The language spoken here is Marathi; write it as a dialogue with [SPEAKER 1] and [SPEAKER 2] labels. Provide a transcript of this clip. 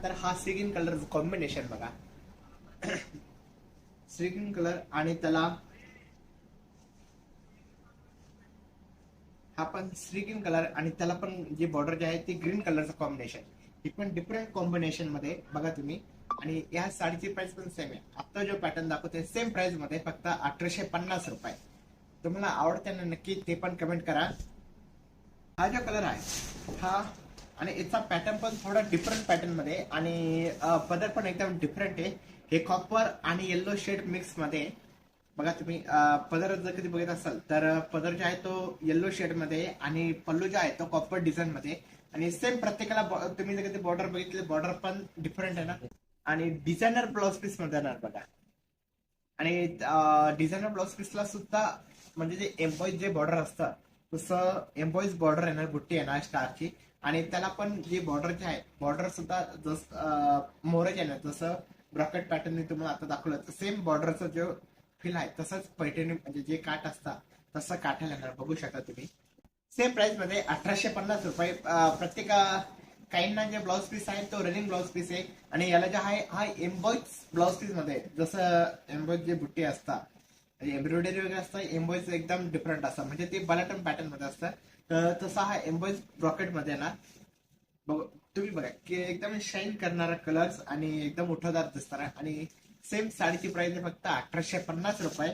[SPEAKER 1] त्यानंतर हा सिगिन कलर कॉम्बिनेशन बघा. सिगिन कलर आणि त्याला हा पण स्ट्रिकिन कलर आणि त्याला पण जे बॉर्डर जे आहे ते ग्रीन कलरचं कॉम्बिनेशन ही पण डिफरंट कॉम्बिनेशनमध्ये बघा तुम्ही. आणि या साडीची प्राइस पण सेम आहे. आता जो पॅटर्न दाखवते सेम प्राइसमध्ये फक्त अठराशे पन्नास रुपये. तुम्हाला आवडते ना नक्की ते पण कमेंट करा. हा जो कलर आहे हा आणि याचा पॅटर्न पण थोडा डिफरंट पॅटर्नमध्ये आणि पदर पण एकदम डिफरंट आहे. हे कॉपर आणि येल्लो शेड मिक्समध्ये बघा तुम्ही पदर जर कधी बघत असाल तर पदर जो आहे तो येल्लो शेडमध्ये आणि पल्लू जो आहे तो कॉपर डिझाईन मध्ये. आणि सेम प्रत्येकाला बॉ- तुम्ही जर कधी बॉर्डर बघितले बॉर्डर पण डिफरंट आहे ना. आणि डिझायनर ब्लाउज पीसमध्ये येणार बघा. आणि डिझायनर ब्लाउज पीसला सुद्धा म्हणजे जे एम्बॉईज जे बॉर्डर असतं तसं एम्बॉईज बॉर्डर येणार बुट्टी येणार स्टारची आणि त्याला पण जे बॉर्डर जे आहे बॉर्डर सुद्धा जस मोरज ना जसं ब्रॉकेट पॅटर्न तुम्हाला आता दाखवलं सेम बॉर्डरचा जो फील आहे तसंच पैठणी म्हणजे जे काठ असतात तसं काठा लागणार बघू शकता तुम्ही. सेम प्राइसमध्ये अठराशे पन्नास रुपये प्रत्येक काहींना जे ब्लाऊज पीस आहे तो रनिंग ब्लाउज पीस आहे. आणि याला जे आहे हा एम्बॉइज ब्लाऊज पीसमध्ये जसं एम्बॉइज जे बुट्टी असतात एम्ब्रॉयडरी वगैरे असतं एम्बॉईज एकदम डिफरंट असतं. म्हणजे ते बलाटन पॅटर्नमध्ये असतं. तर तसा हा एम्बॉईज ब्रॉकेटमध्ये ना बघ तुम्ही बघा की एकदम शाईन करणारा कलर्स आणि एकदम उठवदार दिसणारा आणि सेम साडीची प्राइस आहे फक्त अठराशे पन्नास रुपये.